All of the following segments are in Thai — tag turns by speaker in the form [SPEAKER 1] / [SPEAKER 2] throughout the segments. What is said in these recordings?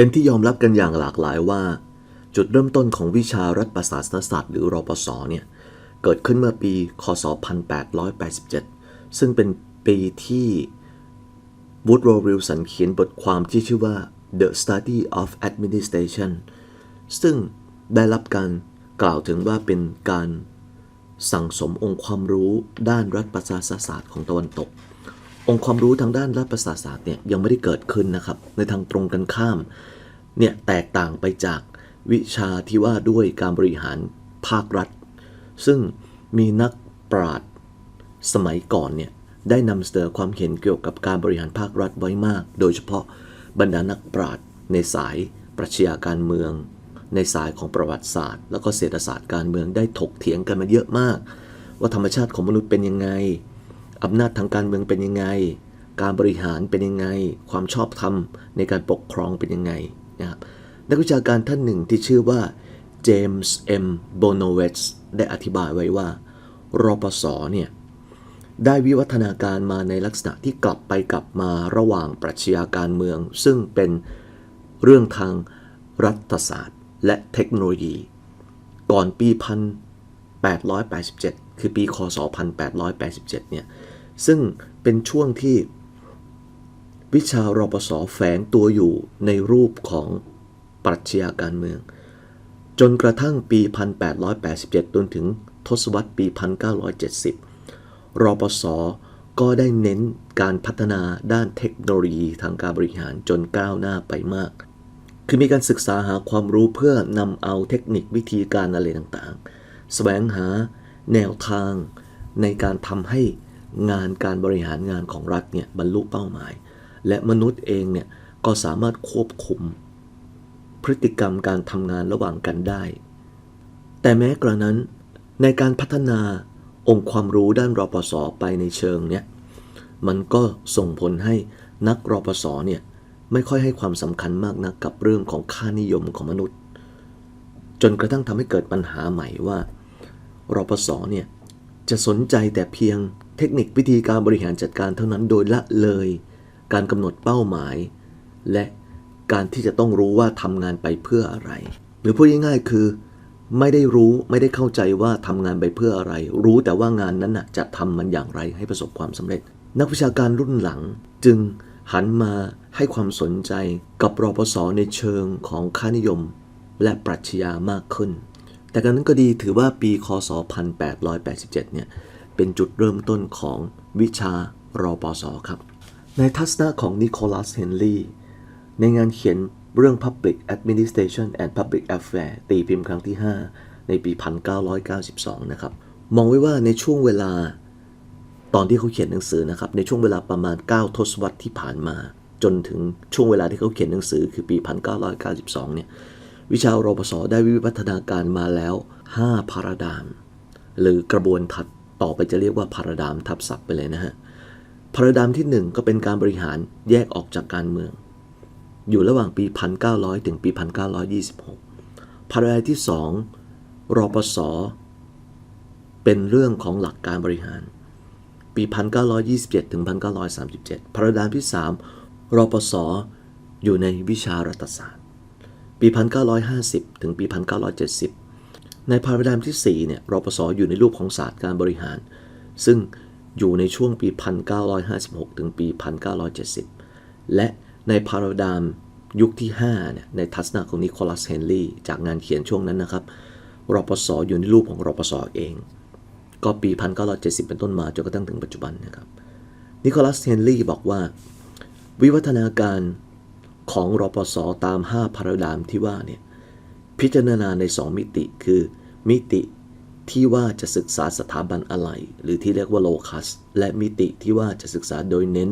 [SPEAKER 1] เป็นที่ยอมรับกันอย่างหลากหลายว่า จุดเริ่มต้นของวิชารัฐประศาสนศาสตร์หรือรปศเนี่ยเกิดขึ้นเมื่อปี คศ 1887 ซึ่งเป็นปีที่วูดโรวิลสันเขียนบทความที่ชื่อว่า The Study of Administration ซึ่งได้รับการกล่าวถึงว่าเป็นการสั่งสมองค์ความรู้ด้านรัฐประศาสนศาสตร์ของตะวันตก องค์ความรู้ทางด้านรัฐประศาสนศาสตร์เนี่ยยังไม่ได้เกิดขึ้นนะครับ ในทางตรงกันข้ามเนี่ยแตกต่างไปจากวิชาที่ว่าด้วยการบริหารภาครัฐ ซึ่งมีนักปราชญ์สมัยก่อนเนี่ยได้นำเสนอความเห็นเกี่ยวกับการบริหารภาครัฐไว้มาก โดยเฉพาะบรรดานักปราชญ์ในสายปรัชญาการเมือง ในสายของประวัติศาสตร์ แล้วก็เศรษฐศาสตร์การเมืองได้ถกเถียงกันมาเยอะมาก ว่าธรรมชาติของมนุษย์เป็นยังไง อำนาจทางการเมืองเป็นยังไง การบริหารเป็นยังไง ความชอบธรรมในการปกครองเป็นยังไงนะครับนักวิชาการท่านหนึ่งที่ชื่อว่าเจมส์เอ็มโบโนเวตส์ได้อธิบายไว้ว่ารปศเนี่ยได้วิวัฒนาการมาในลักษณะที่กลับไปกลับมาระหว่างปรัชญาการเมือง ซึ่งเป็นเรื่องทางรัฐศาสตร์และเทคโนโลยี ก่อนปี 1887 คือปีคศ 1887 เนี่ย ซึ่งเป็นช่วงที่วิชารปศแฝงตัวอยู่ในรูปของปรัชญาการเมือง จนกระทั่งปี 1887 จนถึงทศวรรษปี 1970 รปศก็ได้เน้นการพัฒนาด้านเทคโนโลยีทางการบริหารจนก้าวหน้าไปมาก คือมีการศึกษาหาความรู้เพื่อนำเอาเทคนิควิธีการอะไรต่างๆ แสวงหาแนวทางในการทำให้ งานการบริหารงานของรัฐเนี่ยบรรลุเป้าหมาย และมนุษย์เองเนี่ยก็สามารถควบคุม พฤติกรรมการทำงานระหว่างกันได้ แต่แม้กระนั้น ในการพัฒนาองค์ความรู้ด้านรปศไปในเชิงเนี่ยมันก็ส่งผลให้นักรปศเนี่ยไม่ค่อยให้ความสำคัญมากนักกับเรื่องของค่านิยมของมนุษย์ จนกระทั่งทำให้เกิดปัญหาใหม่ว่ารปศเนี่ยจะสนใจแต่เพียง เทคนิควิธีการบริหารจัดการเท่านั้นโดยละเลย การกำหนดเป้าหมาย และการที่จะต้องรู้ว่าทำงานไปเพื่ออะไร หรือพูดง่ายๆคือ ไม่ได้รู้ไม่ได้เข้าใจว่าทำงานไปเพื่ออะไร รู้แต่ว่างานนั้นนะจะทำมันอย่างไรให้ประสบความสำเร็จ นักวิชาการรุ่นหลังจึงหันมาให้ความสนใจกับรปศในเชิงของค่านิยม และปรัชญามากขึ้น แต่การนั้นก็ดีถือว่าปีคศ 1887 เนี่ย เป็นจุดเริ่มต้นของวิชารอปศครับ ในทัศนะของนิโคลัสเฮนลีย์ในงานเขียนเรื่อง Public Administration and Public Affairs ตีพิมพ์ครั้งที่ 5 ในปี 1992 นะครับ มองไว้ว่าในช่วงเวลาตอนที่เขาเขียนหนังสือนะครับ ในช่วงเวลาประมาณ 9 ทศวรรษที่ผ่านมา จนถึงช่วงเวลาที่เขาเขียนหนังสือคือปี 1992 เนี่ย วิชารปศได้วิวัฒนาการมาแล้ว 5 พาราดาม หรือกระบวนทัด ต่อไปจะเรียกว่าพาราดามทับศัพท์ไปเลยนะฮะพาราดามที่ 1 ก็เป็นการบริหารแยกออกจากการเมือง อยู่ระหว่างปี 1900 ถึงปี 1926 พาราดามที่ 2 รปศเป็นเรื่องของหลักการบริหาร ปี 1927 ถึง 1937 พาราดามที่ 3 รปศอยู่ในวิชารัฐศาสตร์ ปี 1950 ถึงปี 1970 ในพาราดามที่4เนี่ยรปศอยู่ในรูปของศาสตร์การบริหาร ซึ่งอยู่ในช่วงปี 1956 ถึงปี 1970 และในพาราดามยุคที่ 5 เนี่ย ในทัศนะของนิโคลัส เฮนลีย์จากงานเขียนช่วงนั้นนะครับ รปศอยู่ในรูปของรปศเอง ก็ปี 1970 เป็นต้นมาจนกระทั่งถึงปัจจุบันนะครับ นิโคลัส เฮนลีย์บอกว่า วิวัฒนาการของรปศตาม 5 พาราดามที่ว่าเนี่ย พิจารณาใน 2 มิติคือ มิติที่ว่าจะศึกษาสถาบันอะไร หรือที่เรียกว่าโลคัส และมิติที่ว่าจะศึกษาโดยเน้น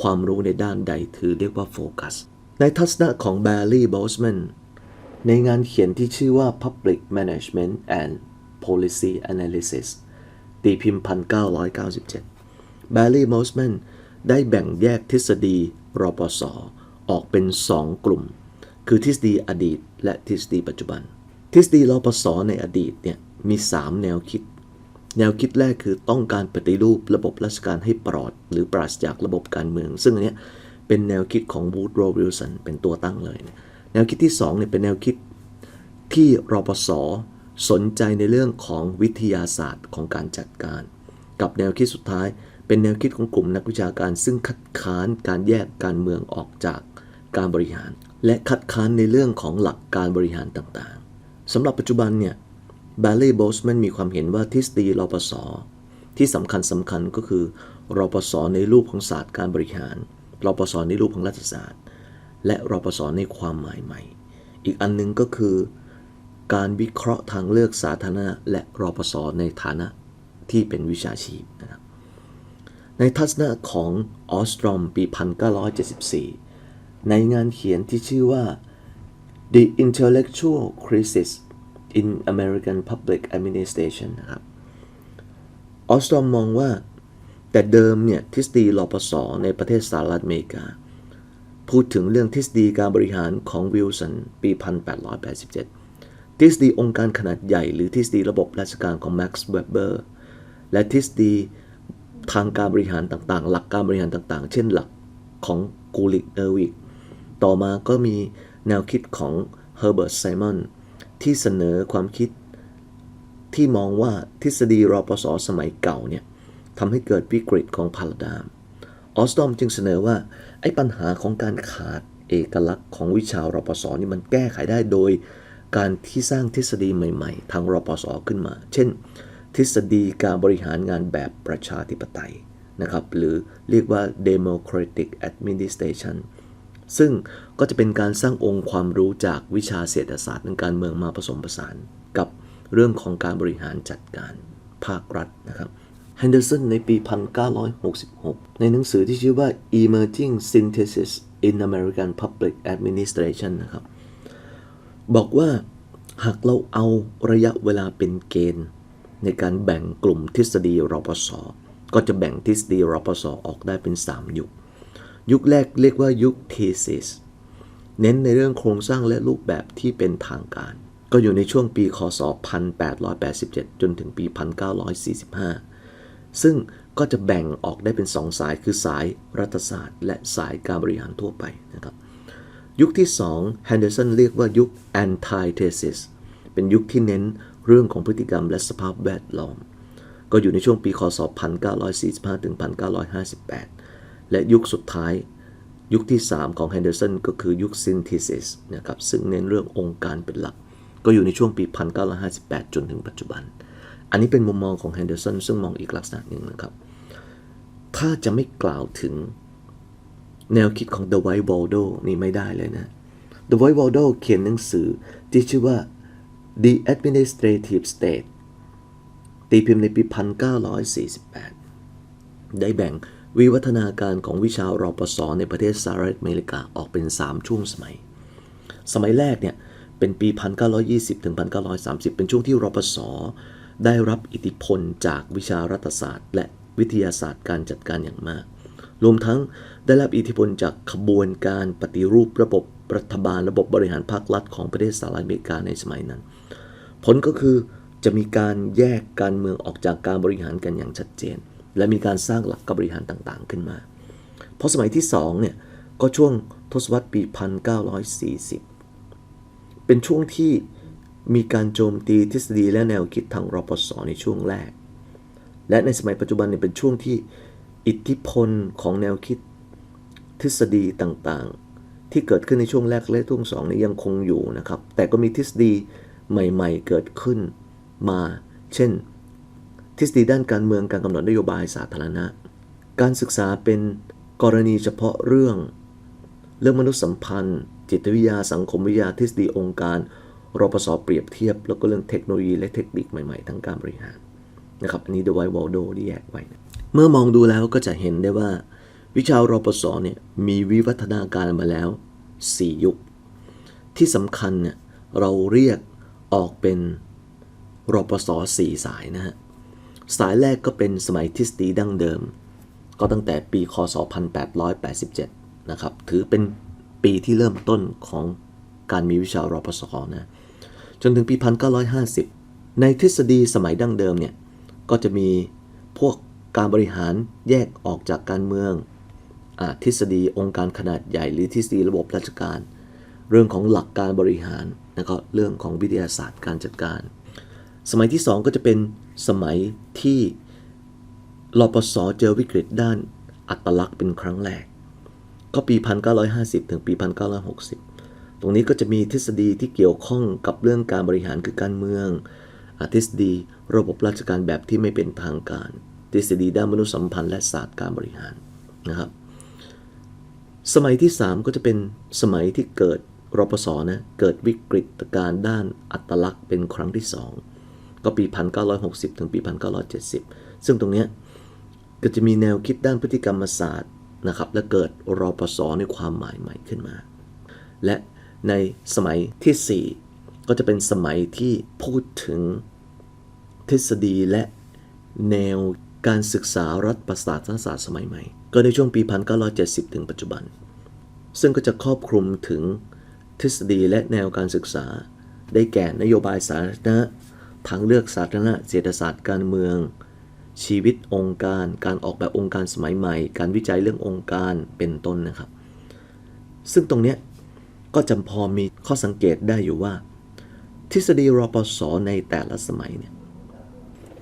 [SPEAKER 1] ความรู้ในด้านใดถือเรียกว่าโฟกัส ในทัศนะของแบร์รี่บอสแมนในงานเขียนที่ชื่อว่า Public Management and Policy Analysis ตีพิมพ์ 1997 แบร์รี่บอสแมนได้แบ่งแยกทฤษฎีรปศออกเป็น 2 กลุ่ม คือทฤษฎีอดีตและทฤษฎีปัจจุบัน ทฤษฎีรปศในอดีตเนี่ยมี 3 แนวคิด แนวคิดแรกคือต้องการปฏิรูประบบราชการให้ปลอด หรือปราศจากระบบการเมือง ซึ่งอันเนี้ยเป็นแนวคิดของวูดโรวิลสันเป็นตัวตั้งเลย แนวคิดที่2เนี่ยเป็นแนวคิดที่รปศสนใจในเรื่องของวิทยาศาสตร์ของการจัดการ กับแนวคิดสุดท้าย เป็นแนวคิดของกลุ่มนักวิชาการ ซึ่งคัดค้านการแยกการเมืองออกจากการบริหาร และคัดค้านในเรื่องของหลักการบริหารต่าง สำหรับปัจจุบันเนี่ยบาเล่โบสแมนมีความเห็นว่าทฤษฎีรปศที่สำคัญสำคัญก็คือรปศในรูปของศาสตร์การบริหารรปศในรูปของรัฐศาสตร์ และรปศในความหมายใหม่ อีกอันนึงก็คือ การวิเคราะห์ทางเลือกสาธารณะและรปศในฐานะที่เป็นวิชาชีพนะครับในทัศนะของออสตรอมปี 1974 ในงานเขียนที่ชื่อว่า The Intellectual Crisis in American Public Administration นะครับออสตอมมองว่า แต่เดิมเนี่ยทฤษฎีรปศในประเทศสหรัฐอเมริกา พูดถึงเรื่องทฤษฎีการบริหารของวิลสันปี 1887 ทฤษฎีองค์การขนาดใหญ่ หรือทฤษฎีระบบราชการของแม็กซ์เวเบอร์และทฤษฎีทางการบริหารต่างๆ หลักการบริหารต่างๆ เช่นหลักของกูลิกเออร์วิกต่อมาก็มี แนวคิดของเฮอร์เบิร์ตไซมอนที่เสนอความคิดที่มองว่าทฤษฎีรปศสมัยเก่าเนี่ยทำให้เกิดวิกฤตของพาราดามออสตอมจึงเสนอว่า ไอ้ปัญหาของการขาดเอกลักษณ์ของวิชารปศนี่มันแก้ไขได้โดย การที่สร้างทฤษฎีใหม่ ๆ ทางรปศขึ้นมา เช่น ทฤษฎีการบริหารงานแบบประชาธิปไตยนะครับหรือเรียกว่า democratic administration ซึ่งก็จะเป็นการสร้างองค์ความรู้จากวิชาเศรษฐศาสตร์ในการเมืองมาผสมผสานกับเรื่องของการบริหารจัดการภาครัฐนะครับ h e n d e r s o n ในปี 1966 ในหนังสือที่ชื่อว่า Emerging Synthesis in American Public Administration นะครับ บอกว่าหากเราเอาระยะเวลาเป็นเกณฑ์ ในการแบ่งกลุ่มทฤษฎีรปศก็จะแบ่งทฤษฎีรปศออกได้เป็น 3 ยุค ยุคแรกเรียกว่ายุค thesis เน้นในเรื่องโครงสร้างและรูปแบบที่เป็นทางการ ก็อยู่ในช่วงปีคศ 1887 จนถึงปี 1945 ซึ่งก็จะแบ่งออกได้เป็น 2 สายคือสายรัฐศาสตร์ และสายการบริหารทั่วไปนะครับยุคที่2 Henderson เรียกว่ายุค antithesis เป็นยุคที่เน้นเรื่องของพฤติกรรมและสภาพแวดล้อม ก็อยู่ในช่วงปีคศ 1945 ถึง 1958 และยุคสุดท้ายยุคที่ 3 ของ Henderson ก็คือยุค synthesis นะครับซึ่งเน้นเรื่ององค์การเป็นหลัก ก็อยู่ในช่วงปี 1958 จนถึงปัจจุบัน อันนี้เป็นมุมมองของ Henderson ซึ่งมองอีกลักษณะหนึ่งนะครับ ถ้าจะไม่กล่าวถึงแนวคิดของ The White Waldo นี่ไม่ได้เลยนะ The White Waldo เขียนหนังสือที่ชื่อว่า The Administrative State ตีพิมพ์ในปี 1948 ได้แบ่ง วิวัฒนาการของวิชารอปศในประเทศสหรัฐอเมริกาออกเป็น 3 ช่วงสมัย สมัยแรกเนี่ยเป็นปี 1920 ถึง 1930 เป็นช่วงที่รปศได้รับอิทธิพลจากวิชารัฐศาสตร์ และวิทยาศาสตร์การจัดการอย่างมาก รวมทั้งได้รับอิทธิพลจากขบวนการปฏิรูประบบรัฐบาลระบบบริหารภาครัฐของประเทศสหรัฐอเมริกาในสมัยนั้น ผลก็คือจะมีการแยกการเมืองออกจากการบริหารกันอย่างชัดเจน และมีการสร้างหลักการบริหารต่างๆ ขึ้นมา เพราะสมัยที่2เนี่ยก็ช่วงทศวรรษปี 1940 เป็นช่วงที่มีการโจมตีทฤษฎีและแนวคิดทางรปศในช่วงแรก และในสมัยปัจจุบันเนี่ยเป็นช่วงที่อิทธิพลของแนวคิดทฤษฎีต่างๆ ที่เกิดขึ้นในช่วงแรกและช่วงสองนี้ยังคงอยู่นะครับ แต่ก็มีทฤษฎีใหม่ๆ เกิดขึ้นมา เช่น ทฤษฎีด้านการเมืองการกำหนดนโยบายสาธารณะ การศึกษาเป็นกรณีเฉพาะเรื่อง เรื่องมนุษยสัมพันธ์ จิตวิทยาสังคมวิทยาทฤษฎีองค์การรปศเปรียบเทียบ แล้วก็เรื่องเทคโนโลยีและเทคนิคใหม่ๆทางการบริหารนะครับอันนี้เดวไวลโดที่แยกไว้ เมื่อมองดูแล้วก็จะเห็นได้ว่า วิชารปศเนี่ยมีวิวัฒนาการมาแล้ว 4 ยุค ที่สำคัญเนี่ยเราเรียกออกเป็นรปศ4สายนะฮะ สายแรกก็เป็นสมัยทฤษฎีดั้งเดิม ก็ตั้งแต่ปีคศ 1887 นะครับ ถือเป็นปีที่เริ่มต้นของการมีวิชารปศนะ จนถึงปี 1950 ในทฤษฎีสมัยดั้งเดิมเนี่ย ก็จะมีพวกการบริหารแยกออกจากการเมืองอทฤษฎีองค์การขนาดใหญ่ หรือทฤษฎีระบบราชการ เรื่องของหลักการบริหาร แล้วก็เรื่องของวิทยาศาสตร์การจัดการ สมัยที่ 2 ก็จะเป็น สมัยที่รปสเจอวิกฤตด้านอัตลักษณ์เป็นครั้งแรก ก็ปี 1950 ถึงปี 1960 ตรงนี้ก็จะมีทฤษฎีที่เกี่ยวข้องกับเรื่องการบริหารคือการเมืองอทฤษฎีระบบราชการแบบที่ไม่เป็นทางการ ทฤษฎีด้านมนุษยสัมพันธ์และศาสตร์การบริหารนะครับ สมัยที่ 3 ก็จะเป็นสมัยที่เกิดรปสนะเกิดวิกฤตการณ์ด้านอัตลักษณ์เป็นครั้งที่ 2 ก็ปี 1960 ถึงปี 1970 ซึ่งตรงนี้ก็จะมีแนวคิดด้านพฤติกรรมศาสตร์นะครับและเกิดรอปสในความหมายใหม่ขึ้นมา และในสมัยทีสี่ 4 ก็จะเป็นสมัยที่พูดถึงทฤษฎีและแนวการศึกษารัฐประศาสนศาสตร์สมัยใหม่ ก็ในช่วงปี 1970 ถึงปัจจุบัน ซึ่งก็จะครอบคลุมถึงทฤษฎีและแนวการศึกษา ได้แก่นโยบายสาธารณะ ทางเลือกสาธารณะเศรษฐศาสตร์การเมือง ชีวิตองค์การ การออกแบบองค์การสมัยใหม่ การวิจัยเรื่ององค์การเป็นต้นนะครับ ซึ่งตรงนี้ก็จำพอมีข้อสังเกตได้อยู่ว่า ทฤษฎีรปศในแต่ละสมัยเนี่ย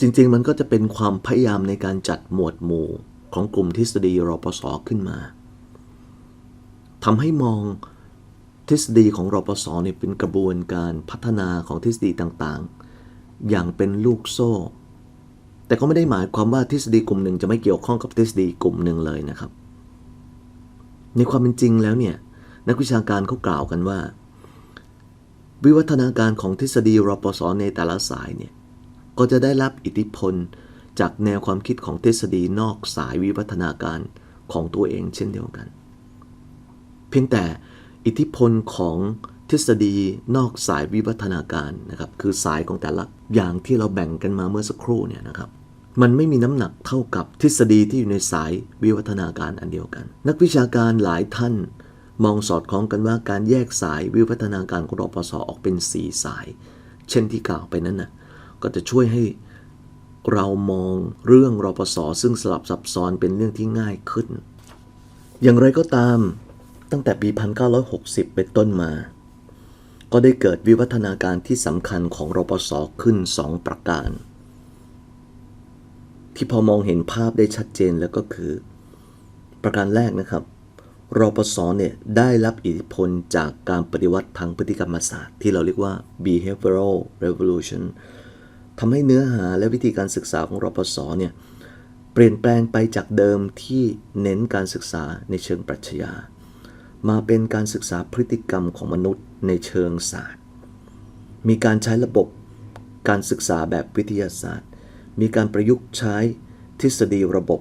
[SPEAKER 1] จริงๆ มันก็จะเป็นความพยายามในการจัดหมวดหมู่ของกลุ่มทฤษฎีรปศขึ้นมาทำให้มองทฤษฎีของรปศเนี่ยเป็นกระบวนการพัฒนาของทฤษฎีต่างๆ อย่างเป็นลูกโซ่ แต่ก็ไม่ได้หมายความว่าทฤษฎีกลุ่มหนึ่งจะไม่เกี่ยวข้องกับทฤษฎีกลุ่มหนึ่งเลยนะครับ ในความเป็นจริงแล้วเนี่ยนักวิชาการเขากล่าวกันว่า วิวัฒนาการของทฤษฎีรปศในแต่ละสายเนี่ยก็จะได้รับอิทธิพลจากแนวความคิดของทฤษฎีนอกสายวิวัฒนาการของตัวเองเช่นเดียวกัน เพียงแต่อิทธิพลของ ฤษฎีนอกสายวิวัฒนาการนะครับคือสายของแต่ละอย่างที่เราแบ่งกันมาเมื่อสักครู่เนี่ยนะครับมันไม่มีน้ำหนักเท่ากับทฤษฎีที่อยู่ในสายวิวัฒนาการอันเดียวกัน นักวิชาการหลายท่านมองสอดคล้องกันว่าการแยกสายวิวัฒนาการของรปศออกเป็น 4 สาย เช่นที่กล่าวไปนั้นนะก็จะช่วยให้เรามองเรื่องรปศซึ่งสลับซับซ้อนเป็นเรื่องที่ง่ายขึ้น อย่างไรก็ตามตั้งแต่ปี 1960 เป็นต้นมา ก็ได้เกิดวิวัฒนาการที่สำคัญของรปศขึ้น2ประการ ที่พอมองเห็นภาพได้ชัดเจนแล้วก็คือ ประการแรกนะครับรปศเนี่ยได้รับอิทธิพลจากการปฏิวัติทางพฤติกรรมศาสตร์ ที่เราเรียกว่า behavioral revolution ทำให้เนื้อหาและวิธีการศึกษาของรปศเนี่ยเปลี่ยนแปลงไปจากเดิมที่เน้นการศึกษาในเชิงปรัชญา มาเป็นการศึกษาพฤติกรรมของมนุษย์ในเชิงศาสตร์ มีการใช้ระบบการศึกษาแบบวิทยาศาสตร์ มีการประยุกต์ใช้ทฤษฎีระบบ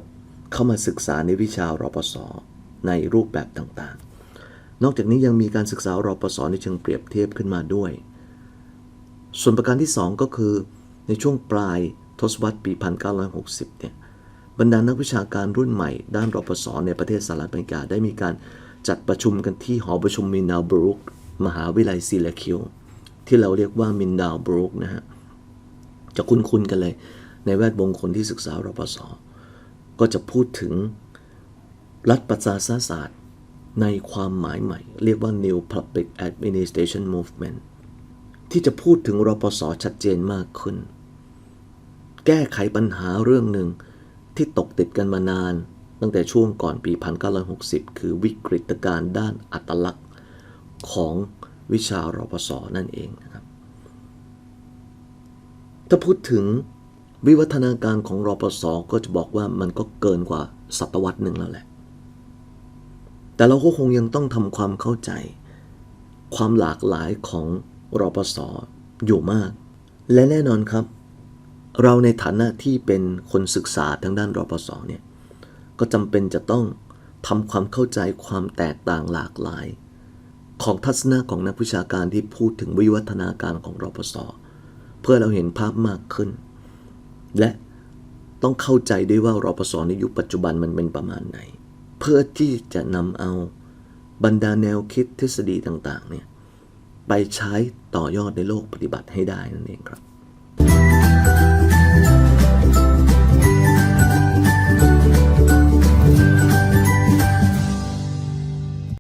[SPEAKER 1] เข้ามาศึกษาในวิชารปศในรูปแบบต่างๆ นอกจากนี้ยังมีการศึกษารปศในเชิงเปรียบเทียบขึ้นมาด้วย ส่วนประการที่ 2 ก็คือ ในช่วงปลายทศวรรษปี 1960 เนี่ยบรรดานักวิชาการรุ่นใหม่ ด้านรปศในประเทศสหรัฐอเมริกาได้มีการ จัดประชุมกันที่หอประชุมมินดาลบรุกมหาวิทยาลัยซิลาคิวที่เราเรียกว่ามินดาลบรุกนะฮะจะคุ้นๆกันเลย ในแวดวงคนที่ศึกษารปศก็จะพูดถึงรัฐประชาศาสตร์ในความหมายใหม่ เรียกว่า New Public Administration Movement ที่จะพูดถึงรปศชัดเจนมากขึ้น แก้ไขปัญหาเรื่องหนึ่งที่ตกติดกันมานาน ตั้งแต่ช่วงก่อนปี 1960 คือวิกฤตการณ์ด้านอัตลักษณ์ของวิชารปศนั่นเองนะครับ ถ้าพูดถึงวิวัฒนาการของรปศก็จะบอกว่ามันก็เกินกว่าศตวรรษหนึ่งแล้วแหละ แต่เราก็คงยังต้องทำความเข้าใจ ความหลากหลายของรปศอยู่มาก และแน่นอนครับ เราในฐานะที่เป็นคนศึกษาทางด้านรปศเนี่ย ก็จำเป็นจะต้องทำความเข้าใจความแตกต่างหลากหลาย ของทัศนะของนักวิชาการที่พูดถึงวิวัฒนาการของรปศเพื่อเราเห็นภาพมากขึ้น และต้องเข้าใจด้วยว่ารปศในยุคปัจจุบันมันเป็นประมาณไหน เพื่อที่จะนำเอาบรรดาแนวคิดทฤษฎีต่างๆเนี่ยไปใช้ต่อยอดในโลกปฏิบัติให้ได้นั่นเองครับ